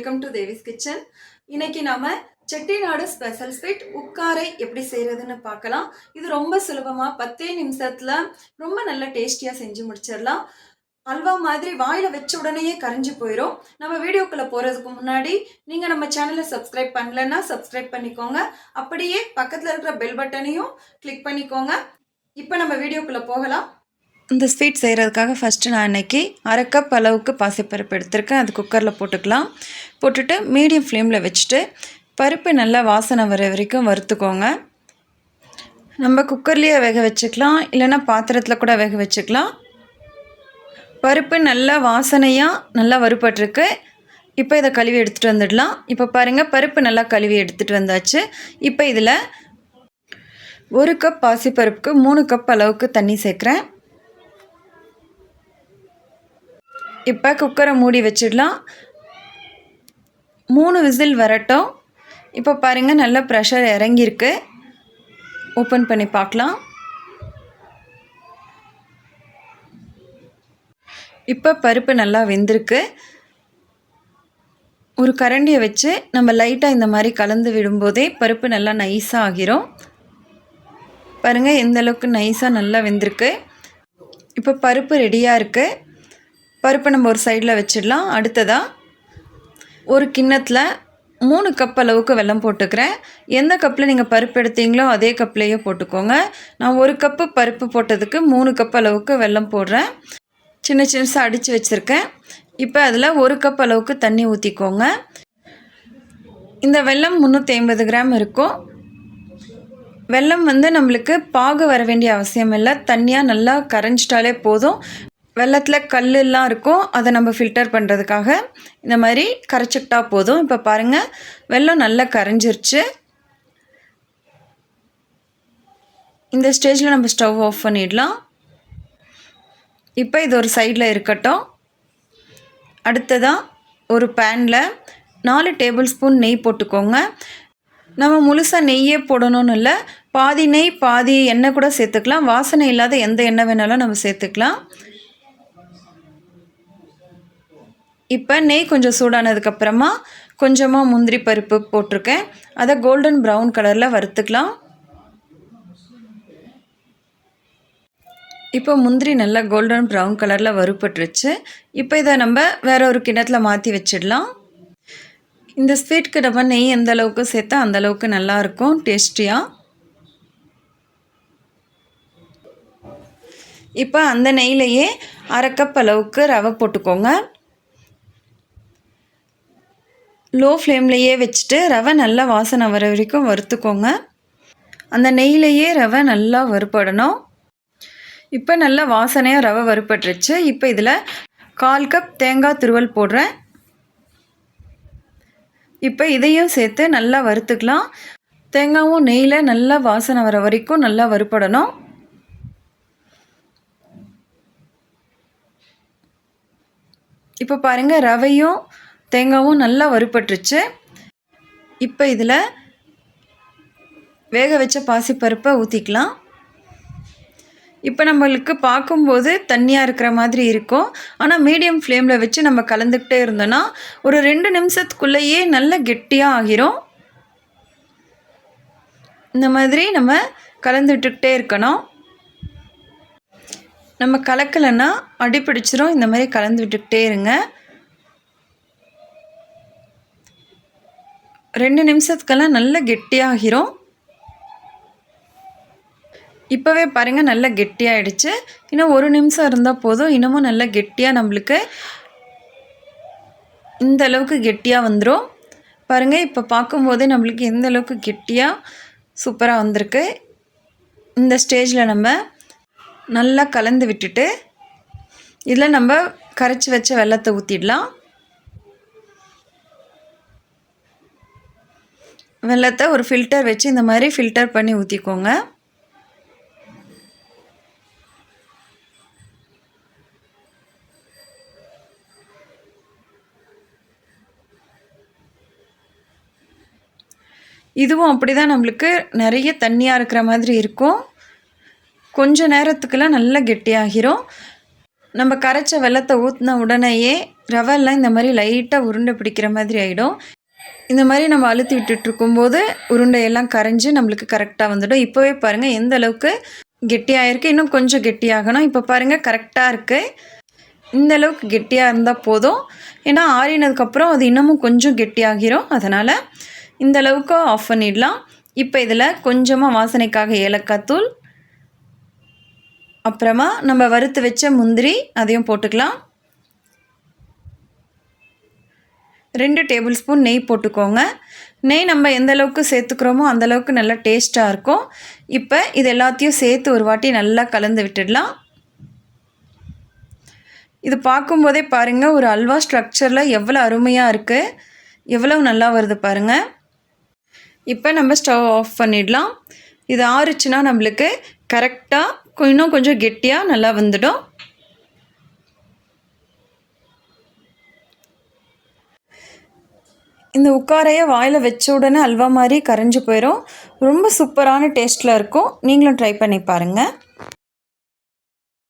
Welcome to Devi's kitchen. இன்னைக்கு நாம Chettinad special sweet உக்காரை எப்படி செய்யறதுன்னு பார்க்கலாம். இது ரொம்ப சுலபமா பத்தே நிமிஷத்துல ரொம்ப நல்ல டேஸ்டியா செஞ்சு முடிச்சிடலாம். அல்வா மாதிரி வாயில வச்ச உடனேயே கரைஞ்சு போயிடும் நம்ம வீடியோக்குள்ள போறதுக்கு முன்னாடி நீங்க நம்ம சேனலை சப்ஸ்கிரைப் பண்ணலன்னா சப்ஸ்கிரைப் பண்ணிக்கோங்க. அப்படியே பக்கத்துல இருக்கிற பெல் பட்டனையும் கிளிக் பண்ணிக்கோங்க. இப்போ நம்ம வீடியோக்குள்ள போகலாம். இந்த ஸ்வீட் செய்கிறதுக்காக ஃபஸ்ட்டு நான் இன்றைக்கி அரை கப் அளவுக்கு பாசிப்பருப்பு எடுத்திருக்கேன். அது குக்கரில் போட்டுக்கலாம். போட்டுட்டு மீடியம் ஃப்ளேமில் வச்சுட்டு பருப்பு நல்லா வாசனை வர வரைக்கும் வறுத்துக்கோங்க. நம்ம குக்கர்லேயே வேக வச்சுக்கலாம். இல்லைன்னா பாத்திரத்தில் கூட வேக வச்சுக்கலாம். பருப்பு நல்லா வாசனையாக நல்லா வறுபட்டிருக்கு. இப்போ இதை கழுவி எடுத்துகிட்டு வந்துடலாம். இப்போ பாருங்கள் பருப்பு நல்லா கழுவி எடுத்துகிட்டு வந்தாச்சு. இப்போ இதில் ஒரு கப் பாசிப்பருப்புக்கு மூணு கப் அளவுக்கு தண்ணி சேர்க்குறேன். இப்போ குக்கரை மூடி வச்சிடலாம். மூணு விசில் வரட்டும். இப்போ பாருங்கள் நல்ல ப்ரெஷர் இறங்கியிருக்கு. ஓப்பன் பண்ணி பார்க்கலாம். இப்போ பருப்பு நல்லா வெந்திருக்கு. ஒரு கரண்டியை வச்சு நம்ம லைட்டாக இந்த மாதிரி கலந்து விடும்போதே பருப்பு நல்லா நைஸாக ஆகிரும். பாருங்கள் எந்த அளவுக்கு நைஸாக நல்லா வெந்திருக்கு. இப்போ பருப்பு ரெடியாக இருக்குது பருப்பை நம்ம ஒரு சைடில் வச்சிடலாம். அடுத்ததாக ஒரு கிண்ணத்தில் மூணு கப் அளவுக்கு வெல்லம் போட்டுக்கிறேன். எந்த கப்பில் நீங்கள் பருப்பு எடுத்தீங்களோ அதே கப்லேயே போட்டுக்கோங்க. நான் ஒரு கப்பு பருப்பு போட்டதுக்கு மூணு கப் அளவுக்கு வெல்லம் போடுறேன். சின்ன சின்னசாக அடித்து வச்சுருக்கேன். இப்போ அதில் ஒரு கப் அளவுக்கு தண்ணி ஊற்றிக்கோங்க இந்த வெல்லம் முந்நூற்றி ஐம்பது கிராம் இருக்கும். வெல்லம் வந்து நம்மளுக்கு பாகு வர வேண்டிய அவசியம் இல்லை. தண்ணியாக நல்லா கரைஞ்சிட்டாலே போதும். வெள்ளத்தில் கல்லெல்லாம் இருக்கும் அதை நம்ம ஃபில்டர் பண்ணுறதுக்காக இந்த மாதிரி கரைச்சிக்கிட்டா போதும். இப்போ பாருங்கள் வெள்ளம் நல்லா கரைஞ்சிருச்சு. இந்த ஸ்டேஜில் நம்ம ஸ்டவ் ஆஃப் பண்ணிடலாம். இப்போ இது ஒரு சைடில் இருக்கட்டும். அடுத்ததாக ஒரு பேனில் நாலு டேபிள் ஸ்பூன் நெய் போட்டுக்கோங்க. நம்ம முழுசாக நெய்யே போடணும்னு இல்லை பாதி நெய் பாதி எண்ணெய் கூட சேர்த்துக்கலாம். வாசனை இல்லாத எந்த எண்ணெய் வேணாலும் நம்ம சேர்த்துக்கலாம். இப்போ நெய் கொஞ்சம் சூடானதுக்கப்புறமா கொஞ்சமாக முந்திரி பருப்பு போட்டிருக்கேன். அதை கோல்டன் ப்ரௌன் கலரில் வறுத்துக்கலாம். இப்போ முந்திரி நல்லா கோல்டன் ப்ரௌன் கலரில் வறுப்பட்டுருச்சு இப்போ இதை நம்ம வேற ஒரு கிணத்துல மாற்றி வச்சிடலாம். இந்த ஸ்வீட்க்கு நம்ம நெய் எந்த அளவுக்கு சேர்த்தா அந்த அளவுக்கு நல்லாயிருக்கும் டேஸ்டியாக இப்போ அந்த நெய்லையே அரை கப் அளவுக்கு ரவை போட்டுக்கோங்க. லோ ஃப்ளேம்லேயே வச்சுட்டு ரவை நல்லா வாசனை வர வரைக்கும் வறுத்துக்கோங்க. அந்த நெய்யிலையே ரவை நல்லா வறுப்படணும் இப்போ நல்லா வாசனையாக ரவை வறுப்பட்டுருச்சு இப்போ இதில் கால் கப் தேங்காய் துருவல் போடுறேன். இப்போ இதையும் சேர்த்து நல்லா வறுத்துக்கலாம். தேங்காயும் நெய்யில் நல்லா வாசனை வர வரைக்கும் நல்லா வறுப்படணும் இப்போ பாருங்கள் ரவையும் தேங்காவும் நல்லா வறுப்பட்டுருச்சு இப்போ இதில் வேக வச்ச பாசிப்பருப்பை ஊற்றிக்கலாம் இப்போ நம்மளுக்கு பார்க்கும்போது தண்ணியாக இருக்கிற மாதிரி இருக்கும். ஆனால் மீடியம் ஃப்ளேமில் வச்சு நம்ம கலந்துக்கிட்டே இருந்தோன்னா ஒரு ரெண்டு நிமிஷத்துக்குள்ளேயே நல்ல கெட்டியாக ஆகிரும். இந்த மாதிரி நம்ம கலந்து விட்டுக்கிட்டே இருக்கணும். நம்ம கலக்கலைன்னா அடிப்பிடிச்சிரும். இந்த மாதிரி கலந்து விட்டுக்கிட்டே இருங்க. ரெண்டு நிமிஷத்துக்கெல்லாம் நல்ல கெட்டியாகிரும். இப்போவே பாருங்கள் நல்லா கெட்டியாகிடுச்சு இன்னும் ஒரு நிமிஷம் இருந்தால் போதும். இன்னமும் நல்லா கெட்டியாக நம்மளுக்கு இந்த அளவுக்கு கெட்டியாக வந்துடும் பாருங்கள் இப்போ பார்க்கும்போதே நம்மளுக்கு எந்த அளவுக்கு கெட்டியாக சூப்பராக வந்திருக்கு. இந்த ஸ்டேஜில் நம்ம நல்லா கலந்து விட்டுட்டு இதில் நம்ம கரைச்சி வச்ச வெள்ளத்தை ஊற்றிடலாம் வெள்ளத்தை ஒரு ஃபில்டர் வச்சு இந்த மாதிரி ஃபில்டர் பண்ணி ஊற்றிக்கோங்க இதுவும் அப்படி தான் நம்மளுக்கு நிறைய தண்ணியாக இருக்கிற மாதிரி இருக்கும். கொஞ்ச நேரத்துக்கெல்லாம் நல்லா கெட்டியாகிரும். நம்ம கரைச்ச வெள்ளத்தை ஊற்றின உடனேயே ரவெல்லாம் இந்த மாதிரி லைட்டாக உருண்டை பிடிக்கிற மாதிரி ஆகிடும் இந்த மாதிரி நம்ம அழுத்தி விட்டுட்டுருக்கும்போது உருண்டையெல்லாம் கரைஞ்சி நம்மளுக்கு கரெக்டாக வந்துடும். இப்போவே பாருங்கள் எந்த அளவுக்கு கெட்டியாக இருக்குது இன்னும் கொஞ்சம் கெட்டியாகணும். இப்போ பாருங்கள் கரெக்டாக இருக்குது இந்த அளவுக்கு கெட்டியாக இருந்தால் போதும். ஏன்னா ஆறினதுக்கப்புறம் அது இன்னமும் கொஞ்சம் கெட்டியாகிரும். அதனால் இந்த அளவுக்கு ஆஃப் பண்ணிடலாம். இப்போ இதில் கொஞ்சமாக வாசனைக்காக ஏலக்காய் தூள் அப்புறமா நம்ம வறுத்து வச்ச முந்திரி அதையும் போட்டுக்கலாம். ரெண்டு டேபிள் ஸ்பூன் நெய் போட்டுக்கோங்க. நெய் நம்ம எந்த அளவுக்கு சேர்த்துக்கிறோமோ அந்தளவுக்கு நல்லா டேஸ்ட்டாக இருக்கும். இப்போ இது எல்லாத்தையும் சேர்த்து ஒரு வாட்டி நல்லா கலந்து விட்டுடலாம். இது பார்க்கும்போதே பாருங்கள் ஒரு அல்வா ஸ்ட்ரக்சரில் எவ்வளோ அருமையாக இருக்குது எவ்வளோ நல்லா வருது பாருங்கள் இப்போ நம்ம ஸ்டவ் ஆஃப் பண்ணிடலாம். இது ஆறுச்சுன்னா நம்மளுக்கு கரெக்டாக இன்னும் கொஞ்சம் கெட்டியாக நல்லா வந்துடும். இந்த உட்காரையை வாயில் வச்ச உடனே அல்வா மாதிரி கரைஞ்சி போயிடும் ரொம்ப சூப்பரான டேஸ்ட்டில் இருக்கும். நீங்களும் ட்ரை பண்ணி பாருங்கள்